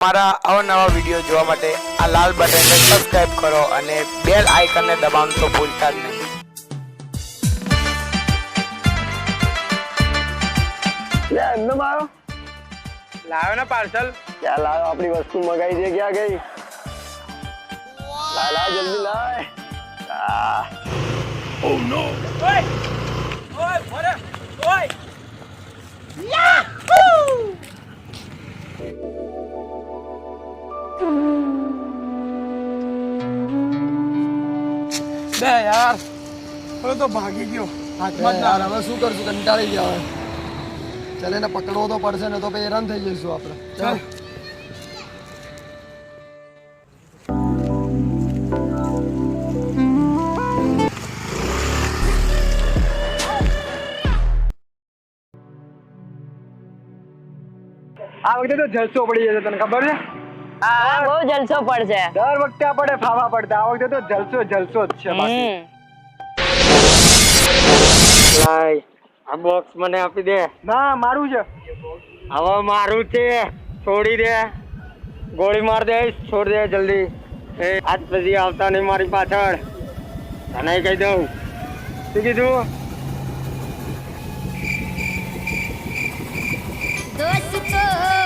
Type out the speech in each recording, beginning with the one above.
મારા અવનવા વીડિયો જોવા માટે આ લાલ બટનને સબસ્ક્રાઇબ કરો અને બેલ આઇકનને દબાવવાનું તો ભૂલતા જ નહીં. એમને મારો? લાવ્યો ને પાર્સલ ક્યાં લાવ્યો આપણી વસ્તુ મગાઈ છે ક્યાં ગઈ? લાય જલ્દી લાય આ, બે યાર. હવે તો ભાગી ગયો. હાથમાં જ યાર હવે શું કરશું? કંટાળી ગયા હવે. ચાલ એને પકડવો તો પડશે ને તો પછી હેરાન થઈ જઈશું આપણે. ચાલ. આ વખતે તો જલસો પડી જશે તને ખબર છે? હા બહુ જલસો પડશે. દર વખતે આપણે ફાવા પડતા. આ વખતે તો જલસો જલસો જ છે બાકી. આ બોક્સ મને આપી દે. ના મારું છે. હવે મારું છે. છોડી દે. ગોળી માર દે છોડી દે જલ્દી. એ આજ પછી આવતા નહીં મારી પાછળ. તને કહી દઉં. શું કીધું? દોસ્તો.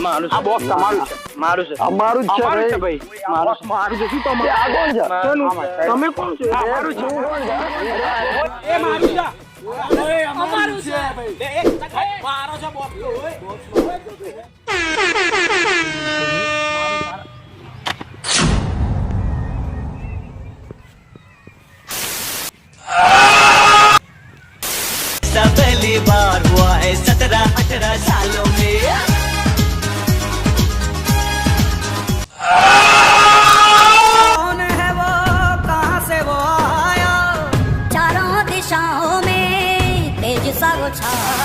મારું આ બોક્સ તમારું છે મારું છે આ મારું જ છે અમારું છે ભાઈ ભાઈ મારું છે મારું છે શું એ આ કોણ છે તમે કોણ છો મારું છે એ મારું છે અમારું છે મારો છે બોક્સ पहली बार हुआ है सत्रह अठारह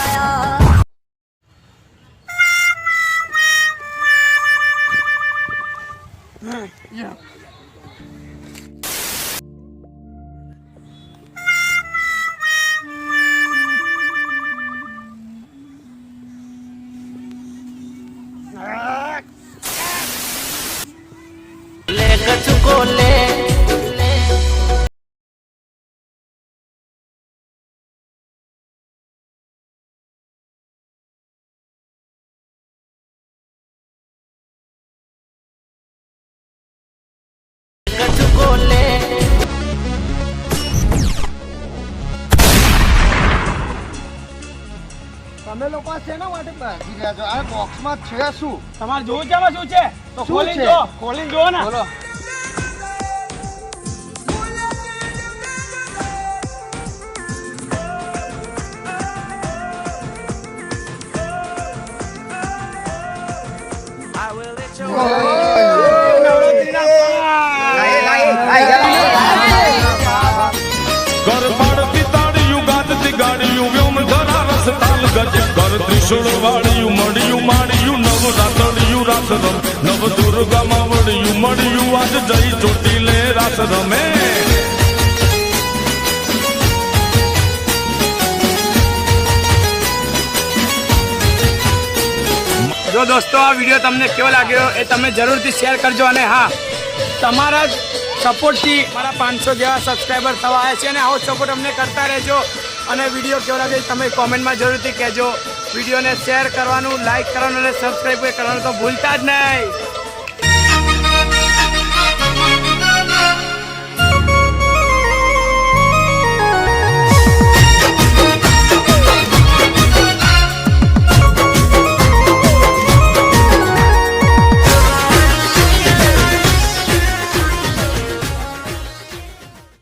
छाया लेकर चुको ले लेकर चुको ले તમે લોકો છે શેના માટે ભાગી રહ્યા છો? આ બોક્સમાં છે શું? તમારે જોવું છે શું છે? તો ખોલી ખોલીને જો ખોલીને જો ને. બોલો. I ત્રિશુળ વાળિયું મળ્યું માળિયું નવ રાતળિયું રાસ રમ નવ દુર્ગા માવડિયું મળ્યું આજ જઈ ચોટીલે રાસ રમે જો દોસ્તો, આ વીડિયો તમને કેવો લાગ્યો એ તમે જરૂરથી શેર કરજો અને હા, તમારા સપોર્ટથી મારા પાંચસો જેવા સબસ્ક્રાઈબર થવા આવ્યા છે અને આવો સપોર્ટ અમને કરતા રહેજો. અને વીડિયો કેવો લાગે તમે કોમેન્ટમાં જરૂરથી કહેજો. વિડીયોને શેર કરવાનું લાઇક કરવાનું અને સબસ્ક્રાઈબ કરવાનું તો ભૂલતા જ નહીં.